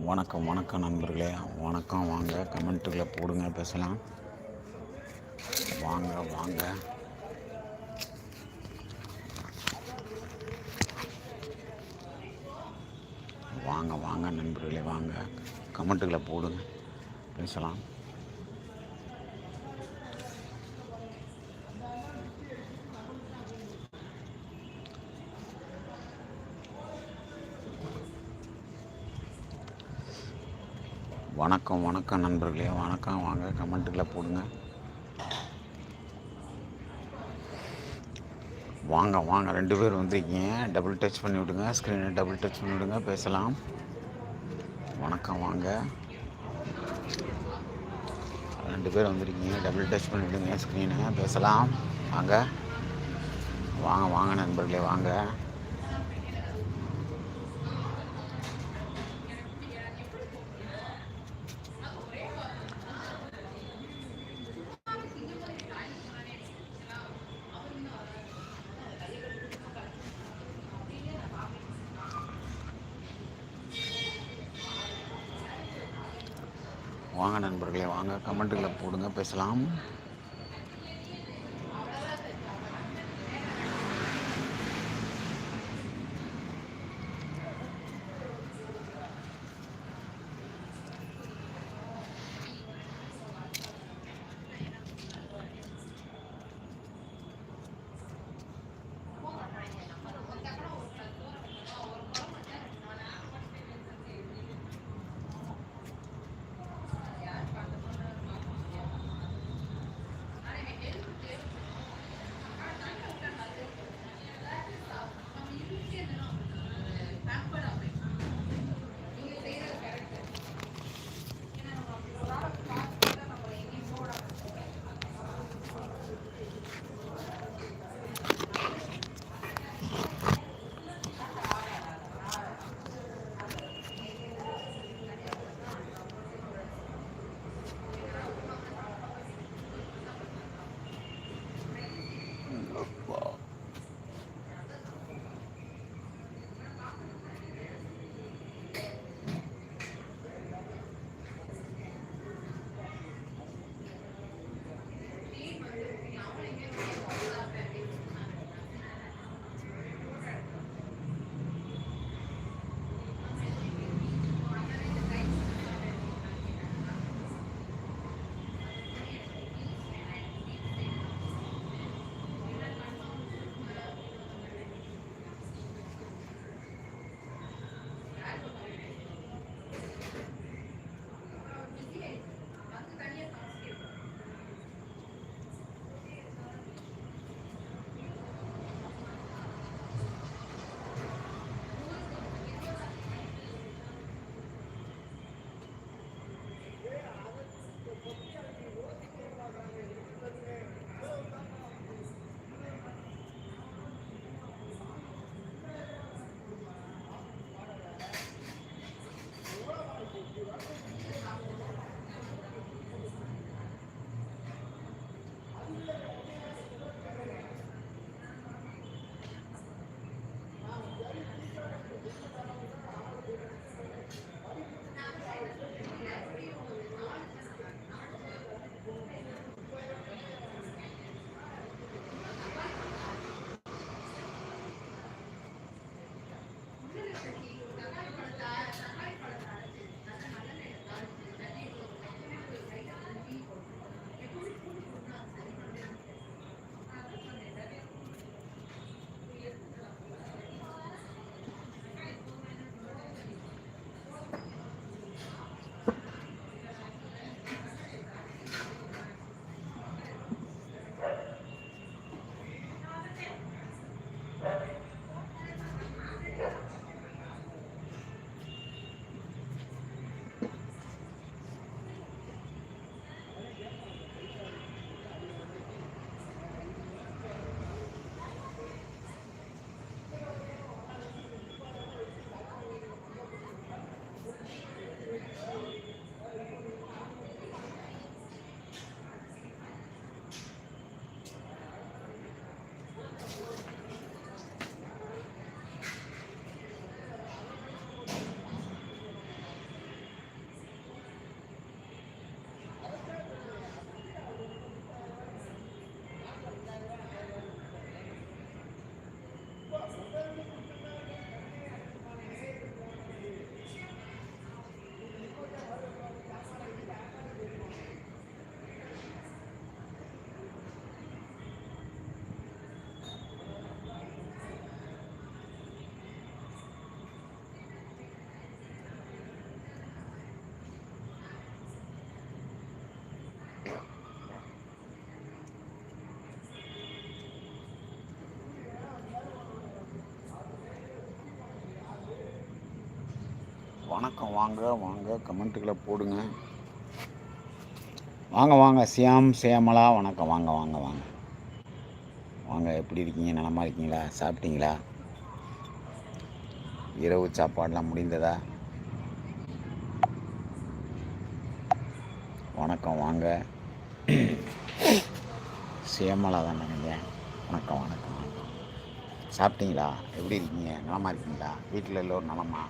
வணக்கம் வணக்கம் நண்பர்களே. வணக்கம் வாங்க. கமெண்ட்டுகளை போடுங்க பேசலாம். வாங்க வாங்க. வாங்க வாங்க நண்பர்களே வாங்க. கமெண்ட்டுகளை போடுங்க பேசலாம். வணக்கம் வணக்கம் நண்பர்களே. வணக்கம் வாங்க கமெண்ட்டில் போடுங்க. வாங்க வாங்க ரெண்டு பேர் வந்திருக்கீங்க. டபுள் டச் பண்ணி விடுங்க. ஸ்க்ரீனை டபுள் டச் பண்ணி விடுங்க. பேசலாம். வணக்கம் வாங்க. ரெண்டு பேர் வந்திருக்கீங்க. டபுள் டச் பண்ணி விடுங்க. ஸ்க்ரீனை பேசலாம். வாங்க. வாங்க வாங்க நண்பர்களே வாங்க. வாங்க நண்பர்களே வாங்க கமெண்ட்டுகளை போடுங்க பேசலாம். வணக்கம். வாங்க வாங்க. கமெண்ட்டுகளை போடுங்க. வாங்க வாங்க. சியாம் சேமலா வணக்கம். வாங்க வாங்க வாங்க. வாங்க எப்படி இருக்கீங்க? நலமாக இருக்கீங்களா? சாப்பிட்டீங்களா? இரவு சாப்பாடெலாம் முடிந்ததா? வணக்கம் வாங்க. சேமலா தான் நினைக்கிறேன் வணக்கம் வணக்கம் வணக்கம். சாப்பிட்டீங்களா? எப்படி இருக்கீங்க? நலமாக இருக்கீங்களா? வீட்டில் எல்லோரும் நலமா?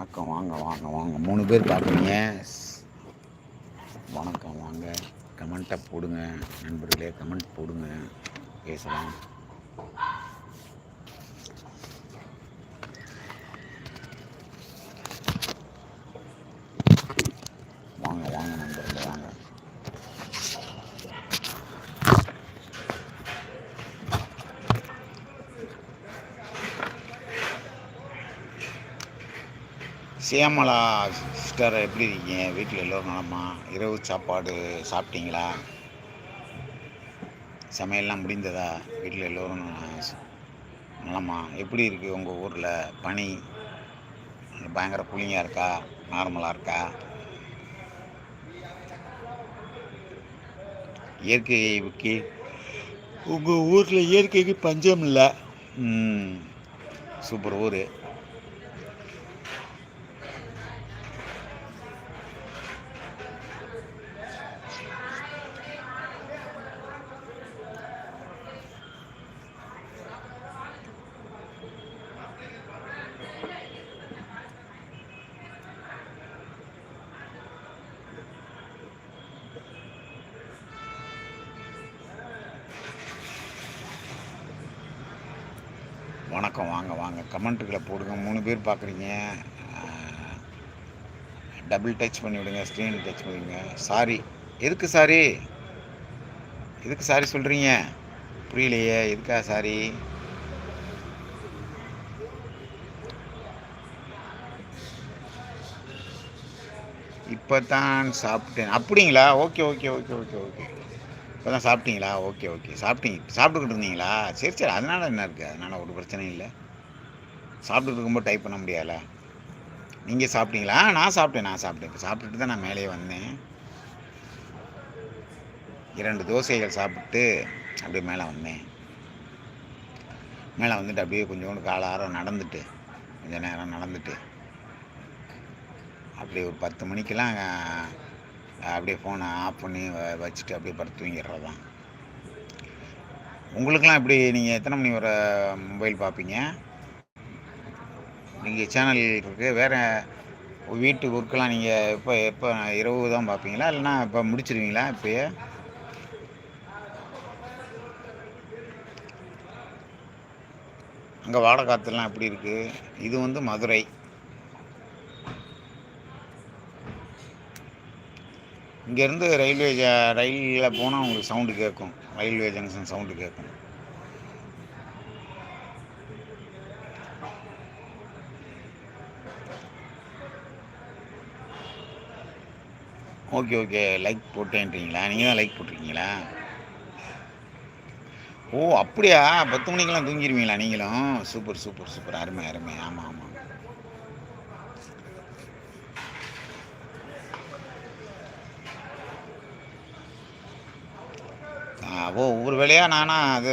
வணக்கம் வாங்க வாங்க வாங்க. மூணு பேர் பார்க்குறீங்க. வணக்கம் வாங்க. கமெண்ட்டை போடுங்க. நண்பர்களே கமெண்ட் போடுங்க. பேசலாம் வாங்க வாங்க நண்பர்களே வாங்க சியாமலா சிஸ்டர் எப்படி இருக்கீங்க? வீட்டில் எல்லோரும் நலமா? இரவு சாப்பாடு சாப்பிட்டீங்களா? சமையல்லாம் முடிந்ததா? வீட்டில் எல்லோரும் நலமா? எப்படி இருக்குது உங்கள் ஊரில்? பனி பயங்கர கூலிங்காக இருக்கா? நார்மலாக இருக்கா? இயற்கைக்கு உங்கள் ஊரில் இயற்கைக்கு பஞ்சம் இல்லை. சூப்பர் ஊர். வணக்கம் வாங்க வாங்க. கமெண்ட்டுகளை போடுங்க. மூணு பேர் பார்க்குறீங்க. டபுள் டச் பண்ணி விடுங்க ஸ்க்ரீன் டச் பண்ணிவிடுங்க சாரி எதுக்கு சாரி எதுக்கு சாரி சொல்கிறீங்க புரியலையே. எதுக்கா சாரி இப்போ தான் சாப்பிட்டேன். அப்படிங்களா? Okay okay okay okay okay. இப்போ தான் சாப்பிட்டீங்களா? Okay okay. சாப்பிட்டீங்க சாப்பிட்டுக்கிட்டு இருந்தீங்களா? சரி சரி. அதனால் என்ன இருக்குது அதனால் ஒரு பிரச்சனையும் இல்லை. சாப்பிட்டுட்டு இருக்கும்போது டைப் பண்ண முடியாதுல நீங்கள் சாப்பிட்டீங்களா? நான் சாப்பிட்டேன் நான் சாப்பிட்டேன். இப்போ சாப்பிட்டுட்டு தான் நான் மேலே வந்தேன். இரண்டு தோசைகள் சாப்பிட்டு அப்படியே மேலே வந்தேன். மேலே வந்துட்டு அப்படியே கொஞ்சோண்டு காலாரம் நடந்துட்டு கொஞ்சம் நேரம் நடந்துட்டு அப்படியே ஒரு பத்து மணிக்கெல்லாம் அங்கே அப்படியே ஃபோனை ஆஃப் பண்ணி வ- வச்சுட்டு அப்படியே படுத்து தூங்கிடுறது தான் உங்களுக்கெல்லாம் இப்படி நீங்கள் எத்தனை மணி வர மொபைல் பார்ப்பீங்க? நீங்கள் சேனல் இருக்குது வேறு வீட்டு ஒர்க்கெல்லாம் நீங்கள் எப்போ எப்போ இரவு தான் பார்ப்பீங்களா? இல்லைன்னா இப்போ முடிச்சிருவீங்களா இப்போயே? அங்கே வாடகாத்தெல்லாம் எப்படி இருக்குது இது வந்து மதுரை. இங்கேருந்து ரயில்வே ரயிலில் போனால் உங்களுக்கு சவுண்டு கேட்கும். ரயில்வே ஜங்ஷன் சவுண்டு கேட்கும். Okay okay. லைக் போட்டேன்றீங்களா? நீங்கள் தான் லைக் போட்டிருக்கீங்களா? ஓ அப்படியா? பத்து மணிக்கெல்லாம் தூங்கிடுவீங்களா நீங்களும்? Super super super. அருமை அருமை. ஆமாம் ஆமாம் ஓ ஒவ்வொரு வேலையாக நானாக அது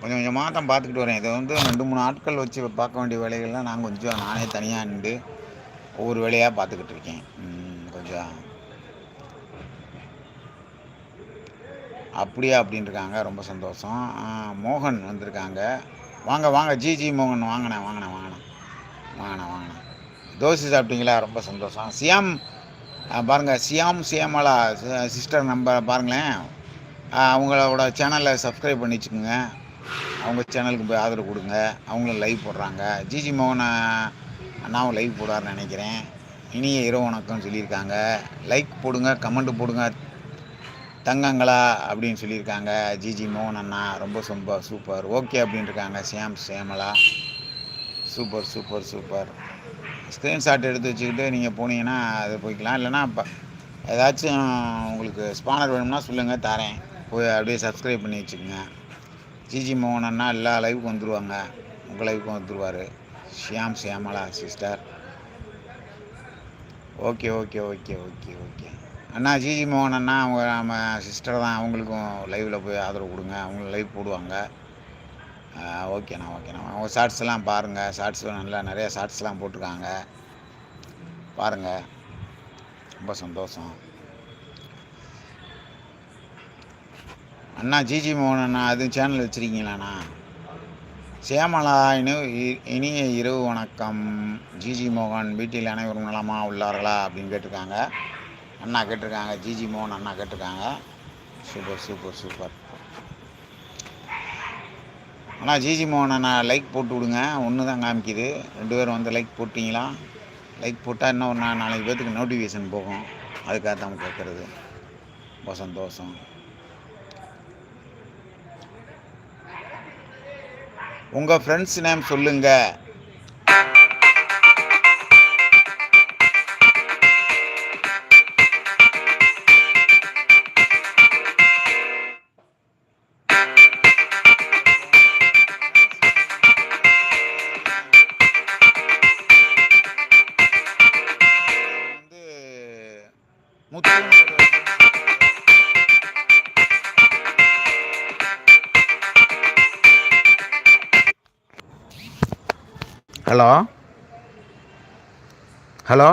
கொஞ்சம் கொஞ்சமாக தான் பார்த்துக்கிட்டு வரேன். இதை வந்து ரெண்டு மூணு ஆட்கள் வச்சு பார்க்க வேண்டிய வேலைகள்லாம் நான் கொஞ்சம் நானே தனியாக நின்று ஒவ்வொரு வேலையாக பார்த்துக்கிட்டு இருக்கேன். கொஞ்சம். அப்படியா அப்படின்னு இருக்காங்க ரொம்ப சந்தோஷம். மோகன் வந்திருக்காங்க. வாங்க வாங்க. ஜி ஜி மோகன் வாங்கண்ணே வாங்கண்ணே வாங்கண்ணா வாங்கண்ணே வாங்கண்ணே தோசை சாப்பிட்டீங்களா? ரொம்ப சந்தோஷம். சியாம் பாருங்கள் பாருங்க. சியாம் சியாமலா சிஸ்டர் நம்பர் பாருங்களேன். அவங்களோட சேனலை சப்ஸ்கிரைப் பண்ணி வச்சுக்கோங்க. அவங்க சேனலுக்கு போய் ஆதரவு கொடுங்க. அவங்களும் லைவ் போடுறாங்க. ஜிஜி மோகனை அண்ணாவும் லைவ் போடாருன்னு நினைக்கிறேன். இனிய இரவு வணக்கம் சொல்லியிருக்காங்க. லைக் போடுங்க கமெண்ட் போடுங்க. தங்கங்களா அப்படின்னு சொல்லியிருக்காங்க. ஜிஜி மோகன் அண்ணா ரொம்ப ரொம்ப சூப்பர் ஓகே அப்படின்னு இருக்காங்க சேம் சேமலா சூப்பர் சூப்பர் சூப்பர் ஸ்க்ரீன்ஷாட் எடுத்து வச்சுக்கிட்டு நீங்கள் போனீங்கன்னா அது போய்க்கலாம். இல்லைன்னா இப்போ ஏதாச்சும் உங்களுக்கு ஸ்பானர் வேணும்னா சொல்லுங்கள் தரேன். போய் அப்படியே சப்ஸ்கிரைப் பண்ணி வச்சுக்கோங்க. ஜிஜி மோகன் அண்ணா எல்லா லைவுக்கும் வந்துடுவாங்க உங்கள் லைவுக்கும் வந்துடுவார் Shyam Shyamala sister okay okay okay okay okay அண்ணா ஜிஜி மோகன் அண்ணா அவங்க நம்ம சிஸ்டர் தான். அவங்களுக்கும் லைவில் போய் ஆதரவு கொடுங்க. அவங்களும் லைவ் போடுவாங்க. ஓகேண்ணா ஓகேண்ணா அவங்க ஷார்ட்ஸ்லாம் பாருங்கள் ஷார்ட்ஸ் நல்லா நிறைய ஷார்ட்ஸ்லாம் போட்டிருக்காங்க. பாருங்கள் ரொம்ப சந்தோஷம். அண்ணா ஜிஜி மோகன் அண்ணா அது சேனல் வச்சுருக்கீங்களாண்ணா? சேமலா இனி இனிய இரவு வணக்கம். ஜிஜி மோகன் வீட்டில் அனைவரும் நலமா உள்ளார்களா அப்படின்னு கேட்டிருக்காங்க. அண்ணா கேட்டிருக்காங்க ஜிஜி மோகன் அண்ணா கேட்டிருக்காங்க. Super super super. அண்ணா ஜிஜி மோகன் அண்ணா லைக் போட்டு விடுங்க. ஒன்று தான் காமிக்குது. ரெண்டு பேரும் வந்து லைக் போட்டிங்களா? லைக் போட்டால் இன்னும் ஒரு நாலு நாளைக்கு பேர்த்துக்கு நோட்டிஃபிகேஷன் போகும். அதுக்காக தான் கேட்குறது ரொம்ப சந்தோஷம் உங்கள் ஃப்ரெண்ட்ஸ் நேம் சொல்லுங்கள் ஹலோ ஹலோ